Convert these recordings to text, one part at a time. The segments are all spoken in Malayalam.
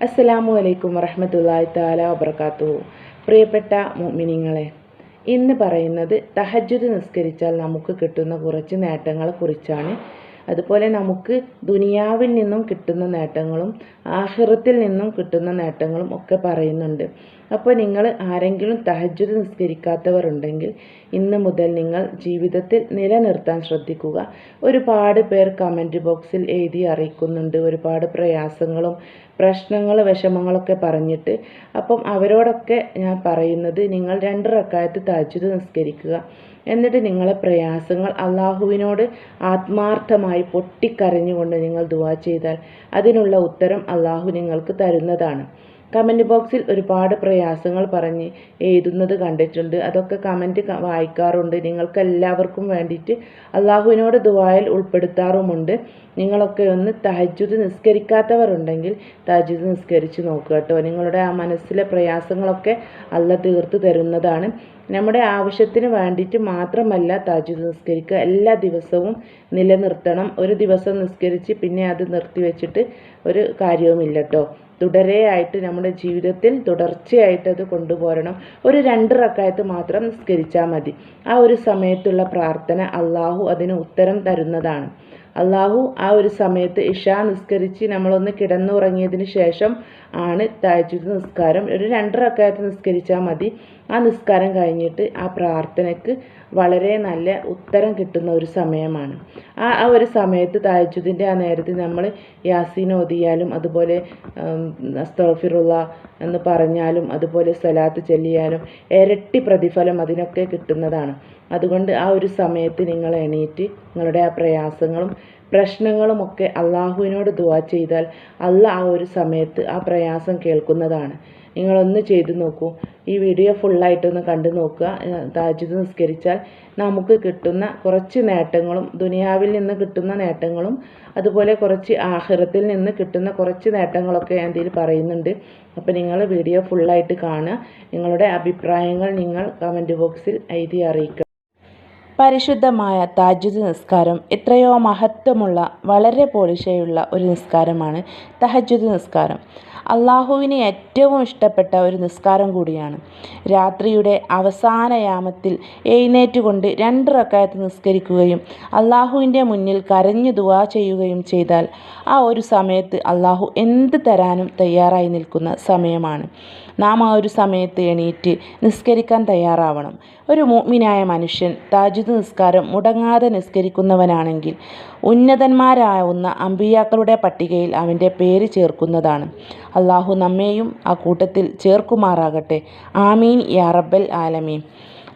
അസ്സലാമു അലൈക്കും വറഹ്മത്തുള്ളാഹി താല വബർക്കാത്തു പ്രിയപ്പെട്ട മുഅ്മിനീങ്ങളെ ഇന്ന് പറയുന്നത് തഹജ്ജുദ് നിസ്കരിച്ചാൽ നമുക്ക് കിട്ടുന്ന കുറച്ച് നേട്ടങ്ങളെ കുറിച്ചാണ് അതുപോലെ നമുക്ക് ദുനിയാവിൽ നിന്നും കിട്ടുന്ന നേട്ടങ്ങളും ആഖിറത്തിൽ നിന്നും കിട്ടുന്ന നേട്ടങ്ങളും ഒക്കെ പറയുന്നുണ്ട്. അപ്പോൾ നിങ്ങൾ ആരെങ്കിലും തഹജ്ജുദ് നിസ്കരിക്കാത്തവർ ഉണ്ടെങ്കിൽ ഇന്ന് മുതൽ നിങ്ങൾ ജീവിതത്തിൽ നിലനിർത്താൻ ശ്രദ്ധിക്കുക. ഒരുപാട് പേർ കമന്റ് ബോക്സിൽ എഴുതി അറിയിക്കുന്നുണ്ട്. ഒരുപാട് പ്രയാസങ്ങളും പ്രശ്നങ്ങൾ വിഷമങ്ങളൊക്കെ പറഞ്ഞിട്ട്. അപ്പം അവരോടൊക്കെ ഞാൻ പറയുന്നത് നിങ്ങൾ രണ്ട് റക്കായത്ത് തഹജ്ജുദ് നിസ്കരിക്കുക. എന്നിട്ട് നിങ്ങളെ പ്രയാസങ്ങൾ അള്ളാഹുവിനോട് ആത്മാർത്ഥമായി പൊട്ടിക്കരഞ്ഞുകൊണ്ട് നിങ്ങൾ ദുവാ ചെയ്താൽ അതിനുള്ള ഉത്തരം അള്ളാഹു നിങ്ങൾക്ക് തരുന്നതാണ്. കമന്റ് ബോക്സിൽ ഒരുപാട് പ്രയാസങ്ങൾ പറഞ്ഞ് എഴുതുന്നത് കണ്ടിട്ടുണ്ട്. അതൊക്കെ കമന്റ് വായിക്കാറുണ്ട്. നിങ്ങൾക്ക് എല്ലാവർക്കും വേണ്ടിയിട്ട് അള്ളാഹുവിനോട് ദുആയിൽ ഉൾപ്പെടുത്താറുമുണ്ട്. നിങ്ങളൊക്കെ ഒന്ന് തഹജ്ജുദ് നിസ്കരിക്കാത്തവരുണ്ടെങ്കിൽ തഹജ്ജുദ് നിസ്കരിച്ച് നോക്കുക കേട്ടോ. നിങ്ങളുടെ ആ മനസ്സിലെ പ്രയാസങ്ങളൊക്കെ അല്ല തീർത്ത് തരുന്നതാണ്. നമ്മുടെ ആവശ്യത്തിന് വേണ്ടിയിട്ട് മാത്രമല്ല താജ് നിസ്കരിക്കുക. എല്ലാ ദിവസവും നിലനിർത്തണം. ഒരു ദിവസം നിസ്കരിച്ച് പിന്നെ അത് നിർത്തി വെച്ചിട്ട് ഒരു കാര്യവുമില്ല കേട്ടോ തുടരെയായിട്ട് നമ്മുടെ ജീവിതത്തിൽ തുടർച്ചയായിട്ട് അത് കൊണ്ടുപോരണം. ഒരു രണ്ട് റക്കായത്ത് മാത്രം നിസ്കരിച്ചാൽ മതി. ആ ഒരു സമയത്തുള്ള പ്രാർത്ഥന അള്ളാഹു അതിന് ഉത്തരം തരുന്നതാണ്. അള്ളാഹു ആ ഒരു സമയത്ത് ഇഷ നിസ്കരിച്ച് നമ്മളൊന്ന് കിടന്നുറങ്ങിയതിന് ശേഷം ആണ് താജ്ജുദ് നിസ്കാരം. ഒരു രണ്ട് റക്കായത്ത് നിസ്കരിച്ചാൽ മതി. ആ നിസ്കാരം കഴിഞ്ഞിട്ട് ആ പ്രാർത്ഥനയ്ക്ക് വളരെ നല്ല ഉത്തരം കിട്ടുന്ന ഒരു സമയമാണ്. ആ ആ ഒരു സമയത്ത് തഹജ്ജുദിന്റെ ആ നേരത്ത് നമ്മൾ യാസീൻ ഓതിയാലും അതുപോലെ അസ്തോഫിറുള്ള എന്ന് പറഞ്ഞാലും അതുപോലെ സ്വലാത്ത് ചൊല്ലിയാലും ഇരട്ടി പ്രതിഫലം അതിനൊക്കെ കിട്ടുന്നതാണ്. അതുകൊണ്ട് ആ ഒരു സമയത്ത് നിങ്ങൾ എണീറ്റ് നിങ്ങളുടെ ആ പ്രയാസങ്ങളും പ്രശ്നങ്ങളുമൊക്കെ അള്ളാഹുവിനോട് ദുആ ചെയ്താൽ അല്ല ആ ഒരു സമയത്ത് ആ പ്രയാസം കേൾക്കുന്നതാണ്. നിങ്ങളൊന്ന് ചെയ്തു നോക്കൂ. ഈ വീഡിയോ ഫുള്ളായിട്ടൊന്ന് കണ്ടു നോക്കുക. താജ്ജുദ് നിസ്കരിച്ചാൽ നമുക്ക് കിട്ടുന്ന കുറച്ച് നേട്ടങ്ങളും ദുനിയാവിൽ നിന്ന് കിട്ടുന്ന നേട്ടങ്ങളും അതുപോലെ കുറച്ച് ആഹ്റത്തിൽ നിന്ന് കിട്ടുന്ന കുറച്ച് നേട്ടങ്ങളൊക്കെ ഞാൻ ഇതിൽ പറയുന്നുണ്ട്. അപ്പോൾ നിങ്ങൾ വീഡിയോ ഫുള്ളായിട്ട് കാണുക. നിങ്ങളുടെ അഭിപ്രായങ്ങൾ നിങ്ങൾ കമന്റ് ബോക്സിൽ എഴുതി അറിയിക്കുക പരിശുദ്ധമായ താജുദ് നിസ്കാരം എത്രയോ മഹത്വമുള്ള വളരെ പോളിഷയുള്ള ഒരു നിസ്കാരമാണ് തഹജ്ജുദ് നിസ്കാരം. അള്ളാഹുവിന് ഏറ്റവും ഇഷ്ടപ്പെട്ട ഒരു നിസ്കാരം കൂടിയാണ്. രാത്രിയുടെ അവസാന യാമത്തിൽ എഴുന്നേറ്റുകൊണ്ട് രണ്ട് റക്കായത്ത് നിസ്കരിക്കുകയും അള്ളാഹുവിന്റെ മുന്നിൽ കരഞ്ഞു ദുവാ ചെയ്യുകയും ചെയ്താൽ ആ ഒരു സമയത്ത് അള്ളാഹു എന്ത് തരാനും തയ്യാറായി നിൽക്കുന്ന സമയമാണ്. നാം ആ ഒരു സമയത്ത് എണീറ്റ് നിസ്കരിക്കാൻ തയ്യാറാവണം. ഒരു മോമിനായ മനുഷ്യൻ താജുദ് നിസ്കാരം മുടങ്ങാതെ നിസ്കരിക്കുന്നവനാണെങ്കിൽ ഉന്നതന്മാരാവുന്ന അമ്പിയാക്കളുടെ പട്ടികയിൽ അവന്റെ പേര് ചേർക്കുന്നതാണ്. അള്ളാഹു നമ്മെയും ആ കൂട്ടത്തിൽ ചേർക്കുമാറാകട്ടെ. ആമീൻ യാ റബ്ബൽ ആലമീൻ.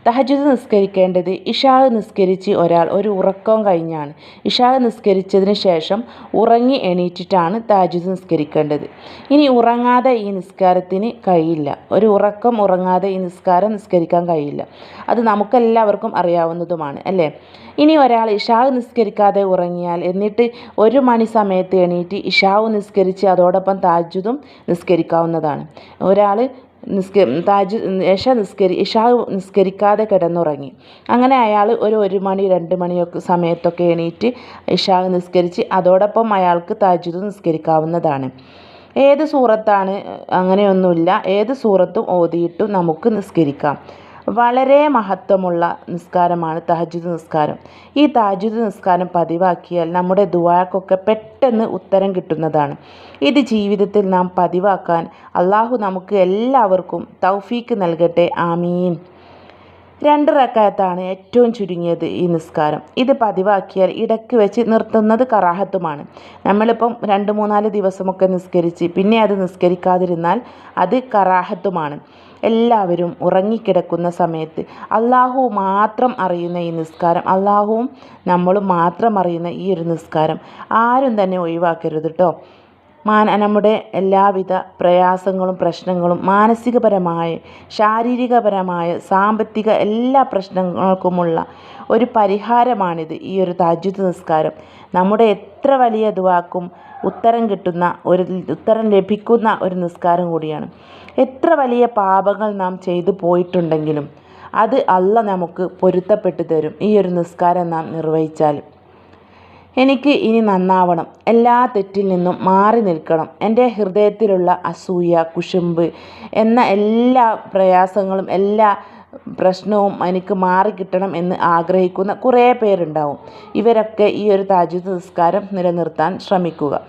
തഹജുദ് നിസ്കരിക്കേണ്ടത് ഇഷാഹ് നിസ്കരിച്ച് ഒരാൾ ഒരു ഉറക്കം കഴിഞ്ഞാണ്. ഇഷാഹ് നിസ്കരിച്ചതിന് ശേഷം ഉറങ്ങി എണീറ്റിട്ടാണ് തഹജുദ് നിസ്കരിക്കേണ്ടത്. ഇനി ഉറങ്ങാതെ ഈ നിസ്കാരത്തിന് കഴിയില്ല. ഒരു ഉറക്കം ഉറങ്ങാതെ ഈ നിസ്കാരം നിസ്കരിക്കാൻ കഴിയില്ല. അത് നമുക്കെല്ലാവർക്കും അറിയാവുന്നതുമാണ് അല്ലേ? ഇനി ഒരാൾ ഇഷാവ് നിസ്കരിക്കാതെ ഉറങ്ങിയാൽ എന്നിട്ട് ഒരു മണി സമയത്ത് എണീറ്റ് ഇഷാവ് നിസ്കരിച്ച് അതോടൊപ്പം താജുദും നിസ്കരിക്കാവുന്നതാണ്. ഒരാൾ നിസ്ക താജ് ഇഷ നിസ്കരി ഇഷാ നിസ്കരിക്കാതെ കിടന്നുറങ്ങി. അങ്ങനെ അയാൾ ഒരു ഒരു മണി രണ്ട് മണിയൊക്കെ സമയത്തൊക്കെ എണീറ്റ് ഇഷാ നിസ്കരിച്ച് അതോടൊപ്പം അയാൾക്ക് താജുദ് നിസ്കരിക്കാവുന്നതാണ്. ഏത് സൂറത്താണ്? അങ്ങനെയൊന്നുമില്ല. ഏത് സൂറത്തും ഓതിയിട്ടും നമുക്ക് നിസ്കരിക്കാം. വളരെ മഹത്വമുള്ള നിസ്കാരമാണ് തഹജുദ് നിസ്കാരം. ഈ തഹജുദ് നിസ്കാരം പതിവാക്കിയാൽ നമ്മുടെ ദുവാക്കൊക്കെ പെട്ടെന്ന് ഉത്തരം കിട്ടുന്നതാണ്. ഇത് ജീവിതത്തിൽ നാം പതിവാക്കാൻ അള്ളാഹു നമുക്ക് എല്ലാവർക്കും തൗഫീക്ക് നൽകട്ടെ. ആമീൻ. രണ്ട് റക്കായത്താണ് ഏറ്റവും ചുരുങ്ങിയത് ഈ നിസ്കാരം. ഇത് പതിവാക്കിയാൽ ഇടയ്ക്ക് വെച്ച് നിർത്തുന്നത് കറാഹത്തുമാണ്. നമ്മളിപ്പം രണ്ട് മൂന്നാൽ ദിവസമൊക്കെ നിസ്കരിച്ച് പിന്നെ അത് നിസ്കരിക്കാതിരുന്നാൽ അത് കറാഹത്തുമാണ്. എല്ലാവരും ഉറങ്ങിക്കിടക്കുന്ന സമയത്ത് അള്ളാഹു മാത്രം അറിയുന്ന ഈ നിസ്കാരം അള്ളാഹുവും നമ്മളും മാത്രം അറിയുന്ന ഈ ഒരു നിസ്കാരം ആരും തന്നെ ഒഴിവാക്കരുത് കേട്ടോ മാന നമ്മുടെ എല്ലാവിധ പ്രയാസങ്ങളും പ്രശ്നങ്ങളും മാനസികപരമായ ശാരീരികപരമായ സാമ്പത്തിക എല്ലാ പ്രശ്നങ്ങൾക്കുമുള്ള ഒരു പരിഹാരമാണിത് ഈ ഒരു താജുദ് നിസ്കാരം. നമ്മുടെ എത്ര വലിയ ദുവാക്കും ഉത്തരം കിട്ടുന്ന ഒരു ഉത്തരം ലഭിക്കുന്ന ഒരു നിസ്കാരം കൂടിയാണ്. എത്ര വലിയ പാപങ്ങൾ നാം ചെയ്തു പോയിട്ടുണ്ടെങ്കിലും അത് അല്ല നമുക്ക് പൊരുത്തപ്പെട്ടു തരും ഈ ഒരു നിസ്കാരം നാം നിർവഹിച്ചാൽ. എനിക്ക് ഇനി നന്നാവണം. എല്ലാ തെറ്റിൽ നിന്നും മാറി നിൽക്കണം. എന്റെ ഹൃദയത്തിലുള്ള അസൂയ കുശുമ്പ് എന്ന എല്ലാ പ്രയാസങ്ങളും എല്ലാ പ്രശ്നവും എനിക്ക് മാറിക്കിട്ടണം എന്ന് ആഗ്രഹിക്കുന്ന കുറേ പേരുണ്ടാവും. ഇവരൊക്കെ ഈ ഒരു താജ്വീദ് നിസ്കാരം നിലനിർത്താൻ ശ്രമിക്കുക.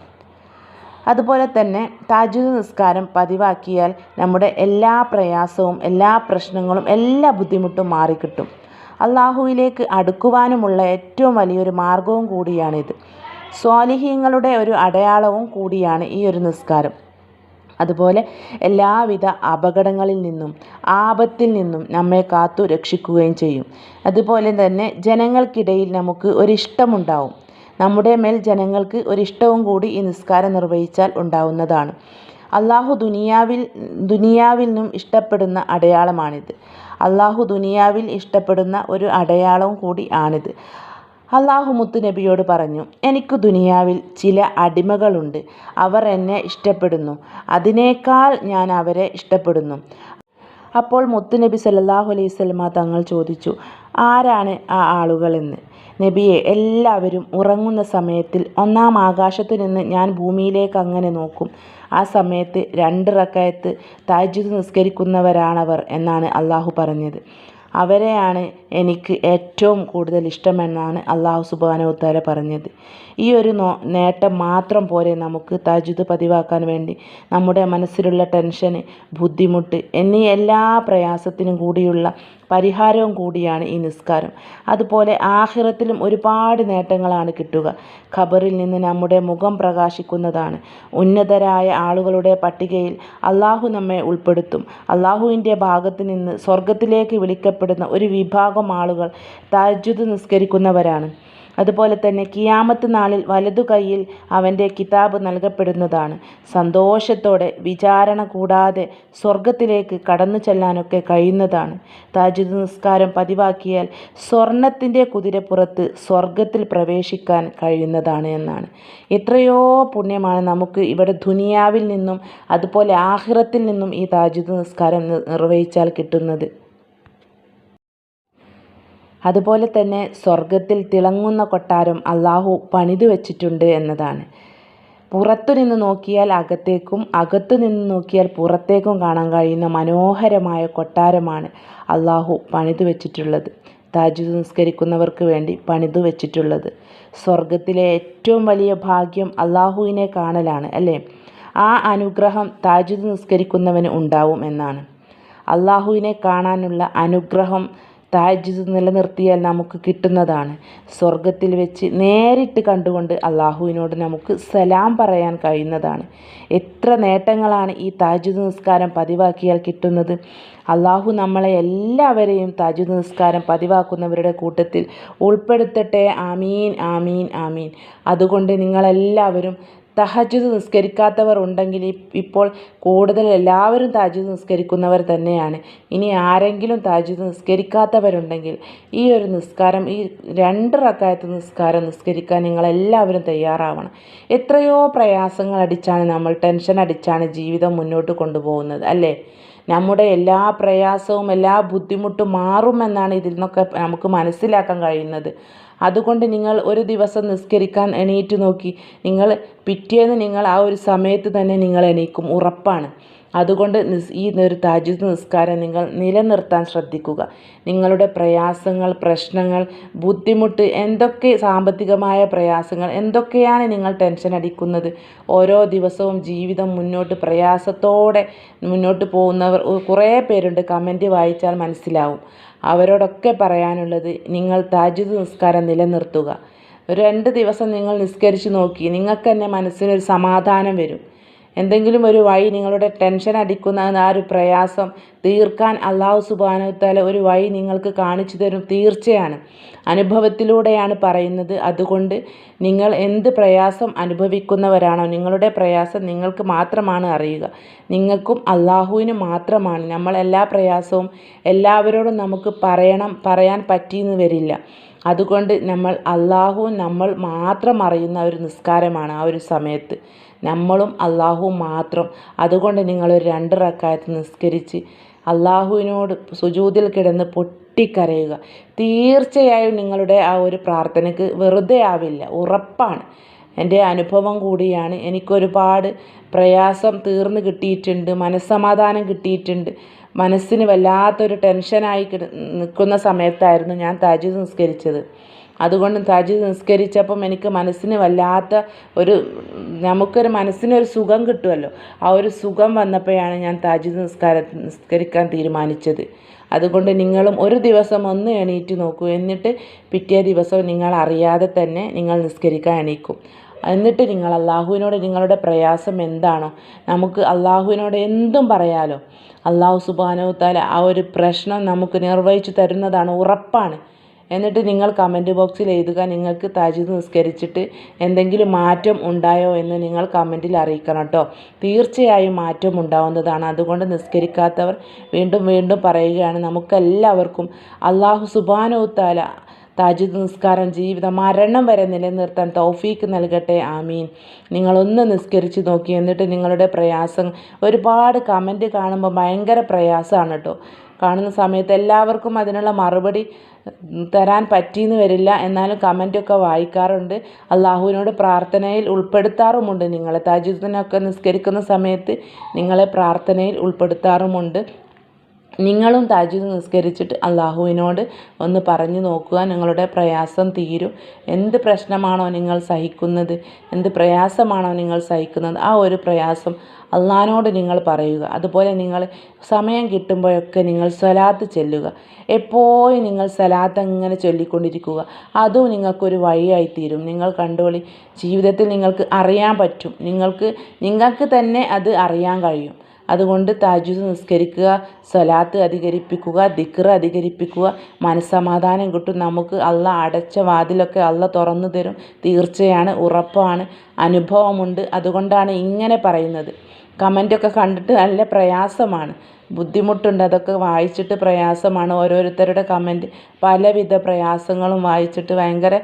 അതുപോലെ തന്നെ താജ്വീദ് നിസ്കാരം പതിവാക്കിയാൽ നമ്മുടെ എല്ലാ പ്രയാസവും എല്ലാ പ്രശ്നങ്ങളും എല്ലാ ബുദ്ധിമുട്ടും മാറിക്കിട്ടും അള്ളാഹുവിലേക്ക് അടുക്കുവാനുമുള്ള ഏറ്റവും വലിയൊരു മാർഗവും കൂടിയാണിത്. സ്വാലിഹീങ്ങളുടെ ഒരു അടയാളവും കൂടിയാണ് ഈ ഒരു നിസ്കാരം. അതുപോലെ എല്ലാവിധ അപകടങ്ങളിൽ നിന്നും ആപത്തിൽ നിന്നും നമ്മെ കാത്തു രക്ഷിക്കുകയും ചെയ്യും. അതുപോലെ തന്നെ ജനങ്ങൾക്കിടയിൽ നമുക്ക് ഒരിഷ്ടമുണ്ടാവും. നമ്മുടെ മേൽ ജനങ്ങൾക്ക് ഒരിഷ്ടവും കൂടി ഈ നിസ്കാരം നിർവഹിച്ചാൽ ഉണ്ടാവുന്നതാണ്. അള്ളാഹു ദുനിയാവിൽ ദുനിയാവിൽ നിന്നും ഇഷ്ടപ്പെടുന്ന അടയാളമാണിത്. അള്ളാഹു ദുനിയാവിൽ ഇഷ്ടപ്പെടുന്ന ഒരു അടയാളവും കൂടി ആണിത്. അള്ളാഹു മുത്തുനബിയോട് പറഞ്ഞു എനിക്ക് ദുനിയാവിൽ ചില അടിമകളുണ്ട്. അവർ എന്നെ ഇഷ്ടപ്പെടുന്നു. അതിനേക്കാൾ ഞാൻ അവരെ ഇഷ്ടപ്പെടുന്നു. അപ്പോൾ മുത്തുനബി സല്ലല്ലാഹു അലൈഹി വസല്ലമ തങ്ങൾ ചോദിച്ചു ആരാണ് ആ ആളുകളെന്ന്? നബിയെ എല്ലാവരും ഉറങ്ങുന്ന സമയത്തിൽ ഒന്നാം ആകാശത്തു നിന്ന് ഞാൻ ഭൂമിയിലേക്ക് അങ്ങനെ നോക്കും. ആ സമയത്ത് രണ്ട് റക്കയത്ത് താജ്ജുദ് നിസ്കരിക്കുന്നവരാണവർ എന്നാണ് അള്ളാഹു പറഞ്ഞത്. അവരെയാണ് എനിക്ക് ഏറ്റവും കൂടുതൽ ഇഷ്ടമെന്നാണ് അള്ളാഹു സുബ്ഹാനഹു വതആല പറഞ്ഞത്. ഈ ഒരു നേട്ടം മാത്രം പോരെ നമുക്ക് തജുദ് പതിവാക്കാൻ വേണ്ടി. നമ്മുടെ മനസ്സിലുള്ള ടെൻഷന് ബുദ്ധിമുട്ട് എന്നീ എല്ലാ പ്രയാസത്തിനും കൂടിയുള്ള പരിഹാരവും കൂടിയാണ് ഈ നിസ്കാരം. അതുപോലെ ആഹിറത്തിലും ഒരുപാട് നേട്ടങ്ങളാണ് കിട്ടുക. ഖബറിൽ നിന്ന് നമ്മുടെ മുഖം പ്രകാശിക്കുന്നതാണ്. ഉന്നതരായ ആളുകളുടെ പട്ടികയിൽ അള്ളാഹു നമ്മെ ഉൾപ്പെടുത്തും. അള്ളാഹുവിന്റെ ഭാഗത്ത് നിന്ന് സ്വർഗത്തിലേക്ക് വിളിക്കപ്പെടുന്ന ഒരു വിഭാഗം ആളുകൾ താജ്ജുദ് നിസ്കരിക്കുന്നവരാണ്. അതുപോലെ തന്നെ കിയാമത്ത് നാളിൽ വലതു കൈയിൽ അവന്റെ കിതാബ് നൽകപ്പെടുന്നതാണ്. സന്തോഷത്തോടെ വിചാരണ കൂടാതെ സ്വർഗത്തിലേക്ക് കടന്നു ചെല്ലാനൊക്കെ കഴിയുന്നതാണ്. താജുദ് നിസ്കാരം പതിവാക്കിയാൽ സ്വർണത്തിന്റെ കുതിരപ്പുറത്ത് സ്വർഗത്തിൽ പ്രവേശിക്കാൻ കഴിയുന്നതാണ് എന്നാണ്. എത്രയോ പുണ്യമാണ് നമുക്ക് ഇവിടെ ദുനിയാവിൽ നിന്നും അതുപോലെ ആഹിറത്തിൽ നിന്നും ഈ താജുദ് നിസ്കാരം നിർവഹിച്ചാൽ കിട്ടുന്നത്. അതുപോലെ തന്നെ സ്വർഗത്തിൽ തിളങ്ങുന്ന കൊട്ടാരം അള്ളാഹു പണിതു വച്ചിട്ടുണ്ട് എന്നതാണ്. പുറത്തു നിന്ന് നോക്കിയാൽ അകത്തേക്കും അകത്തു നിന്ന് നോക്കിയാൽ പുറത്തേക്കും കാണാൻ കഴിയുന്ന മനോഹരമായ കൊട്ടാരമാണ് അള്ളാഹു പണിതു വച്ചിട്ടുള്ളത്. താജ് നിസ്കരിക്കുന്നവർക്ക് വേണ്ടി പണിതു വച്ചിട്ടുള്ളത്. സ്വർഗത്തിലെ ഏറ്റവും വലിയ ഭാഗ്യം അള്ളാഹുവിനെ കാണലാണ് അല്ലേ? ആ അനുഗ്രഹം താജ് നിസ്കരിക്കുന്നവന് ഉണ്ടാവും എന്നാണ്. അള്ളാഹുവിനെ കാണാനുള്ള അനുഗ്രഹം തഹജ്ജുദ് നിലനിർത്തിയാൽ നമുക്ക് കിട്ടുന്നതാണ്. സ്വർഗത്തിൽ വെച്ച് നേരിട്ട് കണ്ടുകൊണ്ട് അള്ളാഹുവിനോട് നമുക്ക് സലാം പറയാൻ കഴിയുന്നതാണ്. എത്ര നേട്ടങ്ങളാണ് ഈ താജ്ജുദ് നിസ്കാരം പതിവാക്കിയാൽ കിട്ടുന്നത്. അള്ളാഹു നമ്മളെ എല്ലാവരെയും താജുദ് നിസ്കാരം പതിവാക്കുന്നവരുടെ കൂട്ടത്തിൽ ഉൾപ്പെടുത്തട്ടെ. ആമീൻ ആമീൻ ആമീൻ. അതുകൊണ്ട് നിങ്ങളെല്ലാവരും തഹജ്ജുദ് നിസ്കരിക്കാത്തവർ ഉണ്ടെങ്കിൽ ഇപ്പോൾ കൂടുതൽ എല്ലാവരും തഹജ്ജുദ് നിസ്കരിക്കുന്നവർ തന്നെയാണ്. ഇനി ആരെങ്കിലും തഹജ്ജുദ് നിസ്കരിക്കാത്തവരുണ്ടെങ്കിൽ ഈ ഒരു നിസ്കാരം ഈ രണ്ട് റക്കായത്ത് നിസ്കാരം നിസ്കരിക്കാൻ നിങ്ങളെല്ലാവരും തയ്യാറാവണം. എത്രയോ പ്രയാസങ്ങൾ അടിച്ചാണ് നമ്മൾ ടെൻഷൻ അടിച്ചാണ് ജീവിതം മുന്നോട്ട് കൊണ്ടുപോകുന്നത് അല്ലേ? നമ്മുടെ എല്ലാ പ്രയാസവും എല്ലാ ബുദ്ധിമുട്ടും മാറുമെന്നാണ് ഇതിൽ നിന്നൊക്കെ നമുക്ക് മനസ്സിലാക്കാൻ കഴിയുന്നത്. അതുകൊണ്ട് നിങ്ങൾ ഒരു ദിവസം നിസ്കരിക്കാൻ എണീറ്റ് നോക്കി. നിങ്ങൾ പിറ്റേന്ന് നിങ്ങൾ ആ ഒരു സമയത്ത് തന്നെ നിങ്ങൾ എണീക്കും. ഉറപ്പാണ്. അതുകൊണ്ട് ഈ ഒരു താജ്യ നിസ്കാരം നിങ്ങൾ നിലനിർത്താൻ ശ്രദ്ധിക്കുക. നിങ്ങളുടെ പ്രയാസങ്ങൾ പ്രശ്നങ്ങൾ ബുദ്ധിമുട്ട് എന്തൊക്കെ സാമ്പത്തികമായ പ്രയാസങ്ങൾ എന്തൊക്കെയാണ് നിങ്ങൾ ടെൻഷൻ അടിക്കുന്നത്? ഓരോ ദിവസവും ജീവിതം മുന്നോട്ട് പ്രയാസത്തോടെ മുന്നോട്ട് പോകുന്നവർ കുറേ പേരുണ്ട്. കമന്റ് വായിച്ചാൽ മനസ്സിലാവും. അവരോടൊക്കെ പറയാനുള്ളത് നിങ്ങൾ താജ്യത് നിസ്കാരം നിലനിർത്തുക. ഒരു രണ്ട് ദിവസം നിങ്ങൾ നിസ്കരിച്ച് നോക്കി. നിങ്ങൾക്ക് തന്നെ മനസ്സിനൊരു സമാധാനം വരും. എന്തെങ്കിലും ഒരു വഴി നിങ്ങളുടെ ടെൻഷൻ അടിക്കുന്ന ആ ഒരു പ്രയാസം തീർക്കാൻ അള്ളാഹു സുബാനുത്താല ഒരു വഴി നിങ്ങൾക്ക് കാണിച്ചു തരും തീർച്ചയാണ്. അനുഭവത്തിലൂടെയാണ് പറയുന്നത്. അതുകൊണ്ട് നിങ്ങൾ എന്ത് പ്രയാസം അനുഭവിക്കുന്നവരാണോ നിങ്ങളുടെ പ്രയാസം നിങ്ങൾക്ക് മാത്രമാണ് അറിയുക. നിങ്ങൾക്കും അള്ളാഹുവിനും മാത്രമാണ്. നമ്മൾ എല്ലാ പ്രയാസവും എല്ലാവരോടും നമുക്ക് പറയണം പറയാൻ പറ്റിയെന്ന് വരില്ല. അതുകൊണ്ട് നമ്മൾ അള്ളാഹു നമ്മൾ മാത്രം അറിയുന്ന ഒരു നിസ്കാരമാണ് ആ ഒരു സമയത്ത്. നമ്മളും അള്ളാഹുവും മാത്രം. അതുകൊണ്ട് നിങ്ങളൊരു രണ്ട് റക്കായത്ത് നിസ്കരിച്ച് അള്ളാഹുവിനോട് സുജൂതിൽ കിടന്ന് പൊട്ടിക്കരയുക. തീർച്ചയായും നിങ്ങളുടെ ആ ഒരു പ്രാർത്ഥനയ്ക്ക് വെറുതെ ആവില്ല. ഉറപ്പാണ്. എന്റെ അനുഭവം കൂടിയാണ്. എനിക്കൊരുപാട് പ്രയാസം തീർന്ന് കിട്ടിയിട്ടുണ്ട്. മനസ്സമാധാനം കിട്ടിയിട്ടുണ്ട്. മനസ്സിന് വല്ലാത്തൊരു ടെൻഷനായി നിൽക്കുന്ന സമയത്തായിരുന്നു ഞാൻ താജ് നിസ്കരിച്ചത്. അതുകൊണ്ട് താജീദ് നിസ്കരിച്ചപ്പം എനിക്ക് മനസ്സിന് വല്ലാത്ത ഒരു നമുക്കൊരു മനസ്സിനൊരു സുഖം കിട്ടുമല്ലോ. ആ ഒരു സുഖം വന്നപ്പോഴാണ് ഞാൻ താജീദ് നിസ്കാര നിസ്കരിക്കാൻ തീരുമാനിച്ചത്. അതുകൊണ്ട് നിങ്ങളും ഒരു ദിവസം ഒന്ന് എണീറ്റ് നോക്കൂ. എന്നിട്ട് പിറ്റേ ദിവസം നിങ്ങൾ അറിയാതെ തന്നെ നിങ്ങൾ നിസ്കരിക്കാൻ എണീക്കും. എന്നിട്ട് നിങ്ങൾ അള്ളാഹുവിനോട് നിങ്ങളുടെ പ്രയാസം എന്താണോ നമുക്ക് അള്ളാഹുവിനോട് എന്തും പറയാലോ. അള്ളാഹു താല ആ ഒരു പ്രശ്നം നമുക്ക് നിർവഹിച്ചു തരുന്നതാണ് ഉറപ്പാണ്. എന്നിട്ട് നിങ്ങൾ കമന്റ് ബോക്സിൽ എഴുതുക. നിങ്ങൾക്ക് താജീദ് നിസ്കരിച്ചിട്ട് എന്തെങ്കിലും മാറ്റം ഉണ്ടായോ എന്ന് നിങ്ങൾ കമന്റിൽ അറിയിക്കണം കേട്ടോ തീർച്ചയായും മാറ്റം ഉണ്ടാവുന്നതാണ്. അതുകൊണ്ട് നിസ്കരിക്കാത്തവർ വീണ്ടും വീണ്ടും പറയുകയാണ്. നമുക്കെല്ലാവർക്കും അള്ളാഹു സുബാനോത്താല താജുദ് നിസ്കാരം ജീവിത മരണം വരെ നിലനിർത്താൻ തൗഫീക്ക് നൽകട്ടെ. ആമീൻ. നിങ്ങളൊന്ന് നിസ്കരിച്ച് നോക്കി. എന്നിട്ട് നിങ്ങളുടെ പ്രയാസം ഒരുപാട് കമന്റ് കാണുമ്പോൾ ഭയങ്കര പ്രയാസമാണ് കേട്ടോ കാണുന്ന സമയത്ത് എല്ലാവർക്കും അതിനുള്ള മറുപടി തരാൻ പറ്റിയെന്ന് വരില്ല. എന്നാലും കമന്റൊക്കെ വായിക്കാറുണ്ട്. അള്ളാഹുവിനോട് പ്രാർത്ഥനയിൽ ഉൾപ്പെടുത്താറുമുണ്ട്. നിങ്ങളെ താജുദ്ദിനൊക്കെ നിസ്കരിക്കുന്ന സമയത്ത് നിങ്ങളെ പ്രാർത്ഥനയിൽ ഉൾപ്പെടുത്താറുമുണ്ട്. നിങ്ങളും താജുദ് നിസ്കരിച്ചിട്ട് അള്ളാഹുവിനോട് ഒന്ന് പറഞ്ഞു നോക്കുക. നിങ്ങളുടെ പ്രയാസം തീരും. എന്ത് പ്രശ്നമാണോ നിങ്ങൾ സഹിക്കുന്നത്? എന്ത് പ്രയാസമാണോ നിങ്ങൾ സഹിക്കുന്നത്? ആ ഒരു പ്രയാസം അള്ളഹാനോട് നിങ്ങൾ പറയുക. അതുപോലെ നിങ്ങൾ സമയം കിട്ടുമ്പോഴൊക്കെ നിങ്ങൾ സ്വലാത്ത് ചെല്ലുക. എപ്പോഴും നിങ്ങൾ സ്വലാത്ത് അങ്ങനെ ചൊല്ലിക്കൊണ്ടിരിക്കുക. അതും നിങ്ങൾക്കൊരു വഴിയായിത്തീരും. നിങ്ങൾ കണ്ടോളി ജീവിതത്തിൽ നിങ്ങൾക്ക് അറിയാൻ പറ്റും. നിങ്ങൾക്ക് നിങ്ങൾക്ക് തന്നെ അത് അറിയാൻ കഴിയും. അതുകൊണ്ട് താജ്യൂസ് നിസ്കരിക്കുക സ്വലാത്ത് അധികരിപ്പിക്കുക ദിക്ർ അധികരിപ്പിക്കുക മനസ്സമാധാനം കിട്ടും. നമുക്ക് അല്ല അടച്ച വാതിലൊക്കെ അല്ല തുറന്നു തരും. തീർച്ചയാണ് ഉറപ്പാണ് അനുഭവമുണ്ട്. അതുകൊണ്ടാണ് ഇങ്ങനെ പറയുന്നത്. കമന്റൊക്കെ കണ്ടിട്ട് നല്ല പ്രയാസമാണ്. ബുദ്ധിമുട്ടുണ്ട് അതൊക്കെ വായിച്ചിട്ട് പ്രയാസമാണ്. ഓരോരുത്തരുടെ കമന്റ് പലവിധ പ്രയാസങ്ങളും വായിച്ചിട്ട് ഭയങ്കര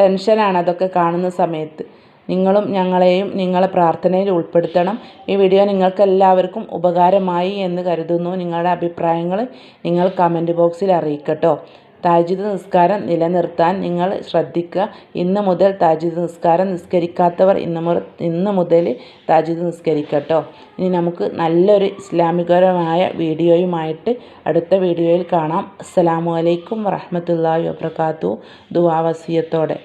ടെൻഷനാണ് അതൊക്കെ കാണുന്ന സമയത്ത്. നിങ്ങളും ഞങ്ങളെയും നിങ്ങളെ പ്രാർത്ഥനയിൽ ഉൾപ്പെടുത്തണം. ഈ വീഡിയോ നിങ്ങൾക്കെല്ലാവർക്കും ഉപകാരമായി എന്ന് കരുതുന്നു. നിങ്ങളുടെ അഭിപ്രായങ്ങൾ നിങ്ങൾ കമന്റ് ബോക്സിൽ അറിയിക്കട്ടോ. താജിദ് നിസ്കാരം നിലനിർത്താൻ നിങ്ങൾ ശ്രദ്ധിക്കുക. ഇന്ന് മുതൽ താജിദ് നിസ്കാരം നിസ്കരിക്കാത്തവർ ഇന്ന് ഇന്ന് മുതൽ താജിദ് നിസ്കരിക്കട്ടോ. ഇനി നമുക്ക് നല്ലൊരു ഇസ്ലാമികപരമായ വീഡിയോയുമായിട്ട് അടുത്ത വീഡിയോയിൽ കാണാം. അസ്സലാമു അലൈക്കും വറഹമത്തല്ലാഹി വബർക്കാത്തു ദുവാവസിയത്തോടെ